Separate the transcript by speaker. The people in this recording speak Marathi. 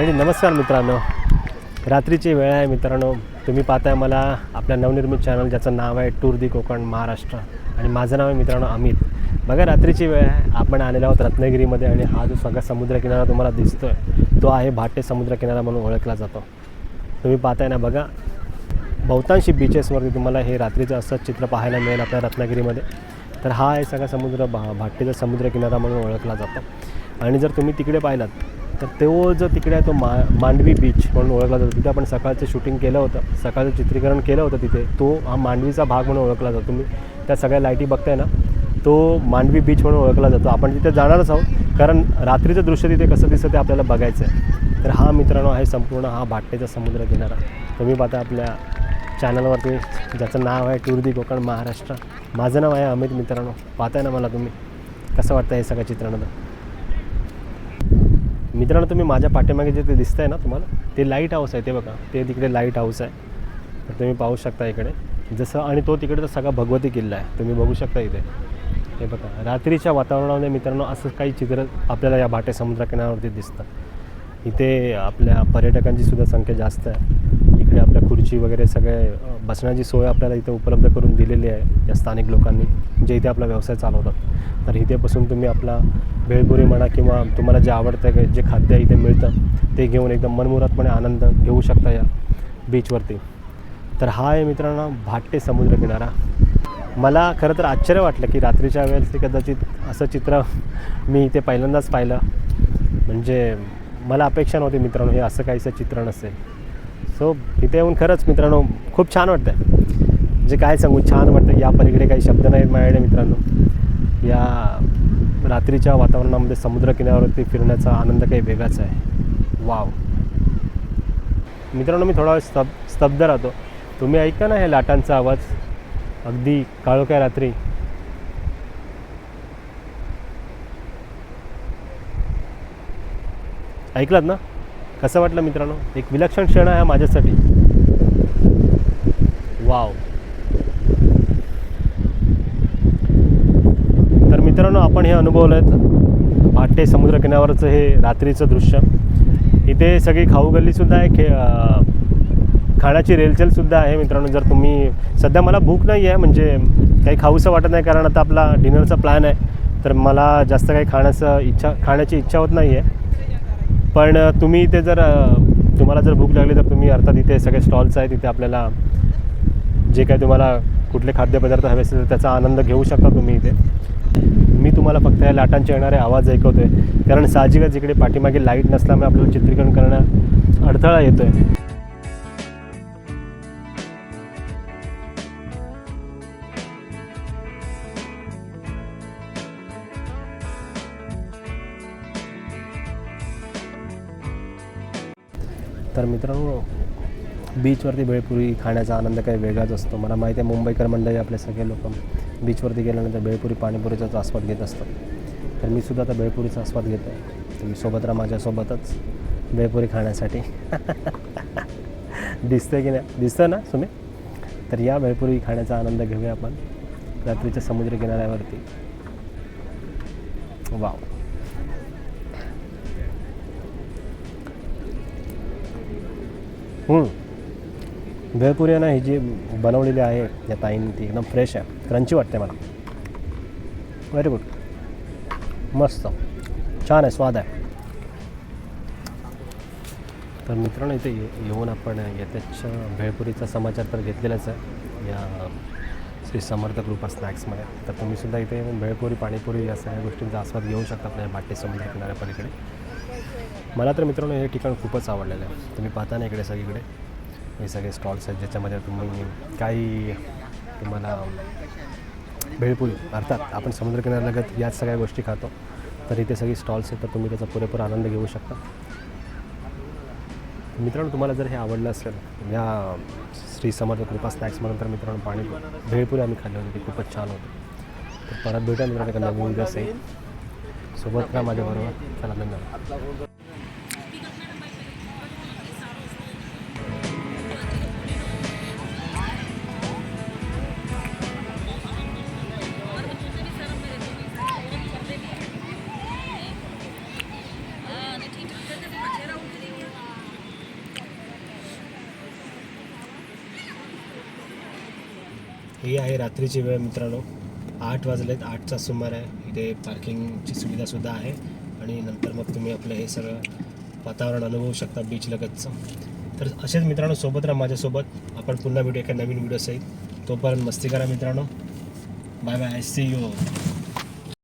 Speaker 1: आणि नमस्कार मित्रांनो. रात्रीची वेळ आहे मित्रांनो. तुम्ही पाहताय मला आपल्या नवनिर्मित चॅनल ज्याचं नाव आहे टूर दी कोकण महाराष्ट्र आणि माझं नाव आहे मित्रांनो अमित. बघा रात्रीची वेळ आहे. आपण आलेलो आहोत रत्नागिरीमध्ये आणि हा जो सगळा समुद्रकिनारा तुम्हाला दिसतो आहे तो आहे भाटे समुद्रकिनारा म्हणून ओळखला जातो. तुम्ही पाहताय ना बघा. बहुतांशी बीचेसवरती तुम्हाला हे रात्रीचं असंच चित्र पाहायला मिळेल आपल्या रत्नागिरीमध्ये. तर हा आहे सगळा समुद्र भा भाट्टेचा समुद्रकिनारा म्हणून ओळखला जातो. आणि जर तुम्ही तिकडे पाहिलात तर तो जो तिकडे आहे तो मा मांडवी बीच म्हणून ओळखला जातो. तिथे आपण सकाळचं शूटिंग केलं होतं. सकाळचं चित्रीकरण केलं होतं तिथे. तो हा मांडवीचा भाग म्हणून ओळखला जातो. तुम्ही त्या सगळ्या लाईटी बघताय ना तो मांडवी बीच म्हणून ओळखला जातो. आपण तिथे जाणारच आहोत कारण रात्रीचं दृश्य तिथे कसं दिसतं ते आपल्याला बघायचं आहे तर हा मित्रांनो आहे संपूर्ण हा भाट्टेचा समुद्र किनारा. तुम्ही पाहता आपल्या चॅनलवरती ज्याचं नाव आहे टूर दी कोकण महाराष्ट्र. माझं नाव आहे अमित मित्रांनो. पाहताय ना मला तुम्ही. कसं वाटतं हे सगळं चित्रणानं मित्रांनो तुम्ही माझ्या पाठीमागे जे ते दिसतंय ना तुम्हाला ते लाइट हाऊस आहे ते बघा. ते तिकडे लाइट हाऊस आहे. तर तुम्ही पाहू शकता इकडे. जसं आणि तो तिकडे तर सगळा भगवती किल्ला आहे. तुम्ही बघू शकता इथे. हे बघा. रात्रीच्या वातावरणामध्ये मित्रांनो असं काही चित्र आपल्याला या भाटे समुद्रकिनाऱ्यावरती दिसतं. इथे आपल्या पर्यटकांची सुद्धा संख्या जास्त आहे. खुर्ची वगैरे सगळे बसण्याची सोय आपल्याला इथे उपलब्ध करून दिलेली आहे या स्थानिक लोकांनी जे इथे आपला व्यवसाय चालवतात. तर इथे बसून तुम्ही आपला भेळपुरी म्हणा किंवा तुम्हाला जे आवडतं जे खाद्य इथे मिळतं ते घेऊन एकदम मनमुरादपणे आनंद घेऊ शकता या बीचवरती तर हा आहे मित्रांनो भाट्टे समुद्रकिनारा मला खरं तर आश्चर्य वाटलं की रात्रीच्या वेळेस ते कदाचित असं चित्र मी इथे पहिल्यांदाच पाहिलं. म्हणजे मला अपेक्षा नव्हती मित्रांनो हे असं काहीसं चित्र नसेल. सो तिथे येऊन खरंच मित्रांनो खूप छान वाटतं जे काय सांगू छान वाटतं या पलीकडे काही शब्द नाहीत माझ्याकडे मित्रांनो. या रात्रीच्या वातावरणामध्ये समुद्रकिनाऱ्यावरती फिरण्याचा आनंद काही वेगळाच आहे. वाव मित्रांनो मी थोडा वेळ स्तब स्तब्ध राहतो. तुम्ही ऐका ना हे लाटांचा आवाज. अगदी काळोख्या रात्री. ऐकलात ना? कसं वाटलं मित्रांनो? एक विलक्षण क्षण आहे माझ्यासाठी. वाव. तर मित्रांनो आपण हे अनुभवलं आहेत भाटे समुद्रकिनाऱ्यावरचं हे रात्रीचं दृश्य. इथे सगळी खाऊ गल्लीसुद्धा आहे खे खाण्याची रेलचेलसुद्धा आहे मित्रांनो जर तुम्ही सध्या मला भूक नाही आहे म्हणजे काही खाऊसं वाटत नाही कारण आता आपला डिनरचा प्लॅन आहे. तर मला जास्त काही खाण्याचं इच्छा खाण्याची इच्छा होत नाही आहे. पण तुम्ही इथे जर तुम्हाला जर भूक लागली तर तुम्ही अर्थात इथे सगळे स्टॉल्स आहेत तिथे आपल्याला जे काही तुम्हाला कुठले खाद्यपदार्थ हवे असतील तर त्याचा आनंद घेऊ शकता तुम्ही इथे. मी तुम्हाला फक्त या लाटांचे येणारे आवाज ऐकवतोय. कारण साहजिकच इकडे पाठीमागे लाइट नसल्यामुळे आपल्याला चित्रीकरण करणं अडथळा येतो आहे तर मित्रांनो बीचवरती भेळपुरी खाण्याचा आनंद काही वेगळाच असतो. मला माहिती आहे मुंबईकर मंडळी आपले सगळे लोक बीचवरती गेल्यानंतर भेळपुरी पाणीपुरीचाच आस्वाद घेत असतात. तर मी सुद्धा आता भेळपुरीचा आस्वाद घेतो आहे तुम्ही सोबत राहा माझ्यासोबतच भेळपुरी खाण्यासाठी. दिसतं की नाही? दिसतं ना तुम्ही तर या भेळपुरी खाण्याचा आनंद घेऊया आपण. रात्रीच्या समुद्र किनाऱ्यावरती. वाव. भेळपुरी आहे ना ही जी बनवलेली आहे या ताईंनी ती एकदम फ्रेश आहे. क्रंची वाटते मला. व्हेरी गुड मस्त. छान आहे स्वाद आहे. तर मित्रांनो इथे ये येऊन आपण येत्याच्या भेळपुरीचा समाचार तर घेतलेलाच आहे. या श्री समर्थ कृपा स्नॅक्समध्ये तर तुम्हीसुद्धा इथे येऊन भेळपुरी पाणीपुरी या सगळ्या गोष्टींचा आस्वाद घेऊ शकता आपल्या बाटे समुद्र किनाऱ्यापलीकडे मला तर मित्रांनो हे ठिकाण खूपच आवडलेलं आहे. तुम्ही पाहता ना इकडे सगळीकडे. हे सगळे स्टॉल्स आहेत ज्याच्यामध्ये तुम्ही काही तुम्हाला भेळपुरी अर्थात आपण समुद्रकिनाऱ्यालगत याच सगळ्या गोष्टी खातो. तर इथे सगळी स्टॉल्स आहेत तर तुम्ही त्याचा पुरेपूर आनंद घेऊ शकता. मित्रांनो तुम्हाला जर हे आवडलं असेल या श्री समर्थ कृपा स्नॅक्समधून तर मित्रांनो पाणी भेळपुरी आम्ही खाल्ली होती ती खूपच छान होती. तर परत भेटा मित्रांनो एका नवीन दिवस आहे सोबत राहा माझ्याबरोबर. चला धन्यवाद. ही आहे रात्रीची वेळ मित्रांनो. आठ वाजले आहेत आठचा सुमार आहे. इथे पार्किंगची सुविधासुद्धा आहे. आणि नंतर मग तुम्ही आपलं हे सगळं वातावरण अनुभवू शकता बीच लगतचं. तर असेच मित्रांनो सोबत राहा माझ्यासोबत. आपण पुन्हा भेटू एका नवीन व्हिडिओ सहित. तोपर्यंत मस्ती करा मित्रांनो. Bye bye C you